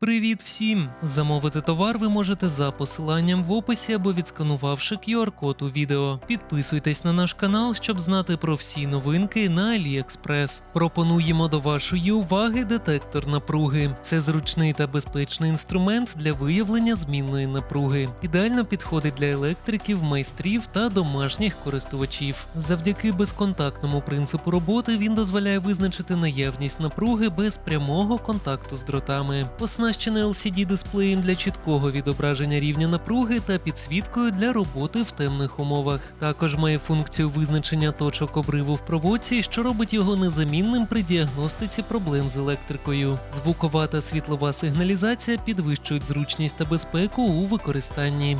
Привіт всім! Замовити товар ви можете за посиланням в описі або відсканувавши QR-код у відео. Підписуйтесь на наш канал, щоб знати про всі новинки на AliExpress. Пропонуємо до вашої уваги детектор напруги. Це зручний та безпечний інструмент для виявлення змінної напруги. Ідеально підходить для електриків, майстрів та домашніх користувачів. Завдяки безконтактному принципу роботи він дозволяє визначити наявність напруги без прямого контакту з дротами. Оснащений LCD-дисплеєм для чіткого відображення рівня напруги та підсвіткою для роботи в темних умовах. Також має функцію визначення точок обриву в проводці, що робить його незамінним при діагностиці проблем з електрикою. Звукова та світлова сигналізація підвищують зручність та безпеку у використанні.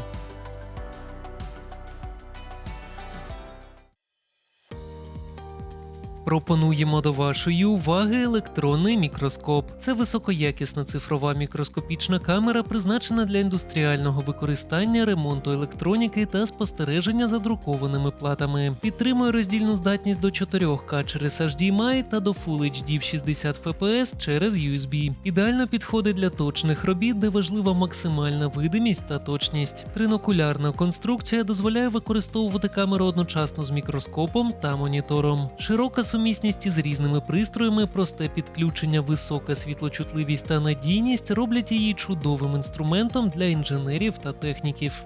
Пропонуємо до вашої уваги електронний мікроскоп. Це високоякісна цифрова мікроскопічна камера, призначена для індустріального використання, ремонту електроніки та спостереження за друкованими платами. Підтримує роздільну здатність до 4К через HDMI та до Full HD в 60 FPS через USB. Ідеально підходить для точних робіт, де важлива максимальна видимість та точність. Тринокулярна конструкція дозволяє використовувати камеру одночасно з мікроскопом та монітором. Широка сумісність із різними пристроями, просте підключення, висока світлочутливість та надійність роблять її чудовим інструментом для інженерів та техніків.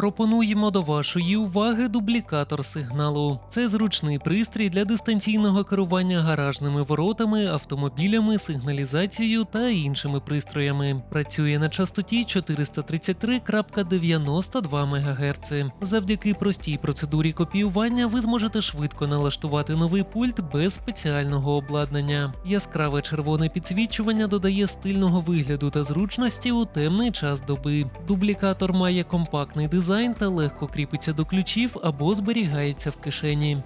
Пропонуємо до вашої уваги дублікатор сигналу. Це зручний пристрій для дистанційного керування гаражними воротами, автомобілями, сигналізацією та іншими пристроями. Працює на частоті 433.92 МГц. Завдяки простій процедурі копіювання ви зможете швидко налаштувати новий пульт без спеціального обладнання. Яскраве червоне підсвічування додає стильного вигляду та зручності у темний час доби. Дублікатор має компактний дизайн та легко кріпиться до ключів або зберігається в кишені.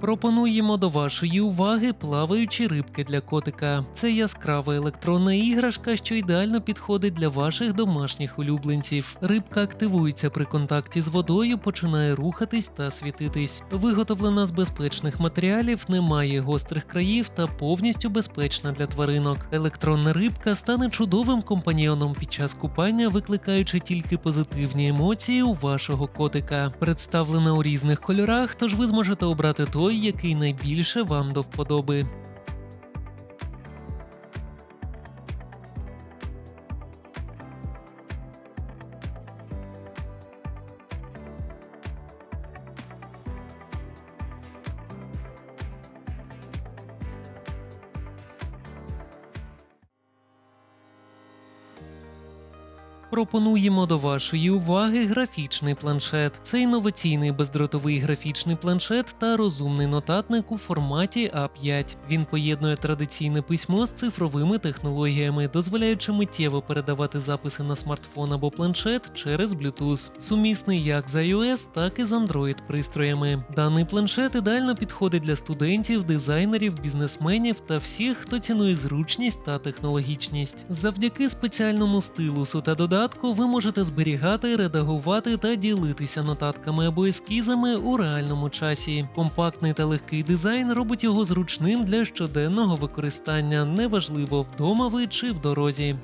Пропонуємо до вашої уваги плаваючі рибки для котика. Це яскрава електронна іграшка, що ідеально підходить для ваших домашніх улюбленців. Рибка активується при контакті з водою, починає рухатись та світитись. Виготовлена з безпечних матеріалів, не має гострих країв та повністю безпечна для тваринок. Електронна рибка стане чудовим компаньйоном під час купання, викликаючи тільки позитивні емоції у вашого котика. Представлена у різних кольорах, тож ви зможете обрати той, який найбільше вам до вподоби. Пропонуємо до вашої уваги графічний планшет. Це інноваційний бездротовий графічний планшет та розумний нотатник у форматі А5. Він поєднує традиційне письмо з цифровими технологіями, дозволяючи миттєво передавати записи на смартфон або планшет через Bluetooth. Сумісний як з iOS, так і з Android пристроями. Даний планшет ідеально підходить для студентів, дизайнерів, бізнесменів та всіх, хто цінує зручність та технологічність. Завдяки спеціальному стилусу та додатку ви можете зберігати, редагувати та ділитися нотатками або ескізами у реальному часі. Компактний та легкий дизайн робить його зручним для щоденного використання, неважливо вдома ви чи в дорозі.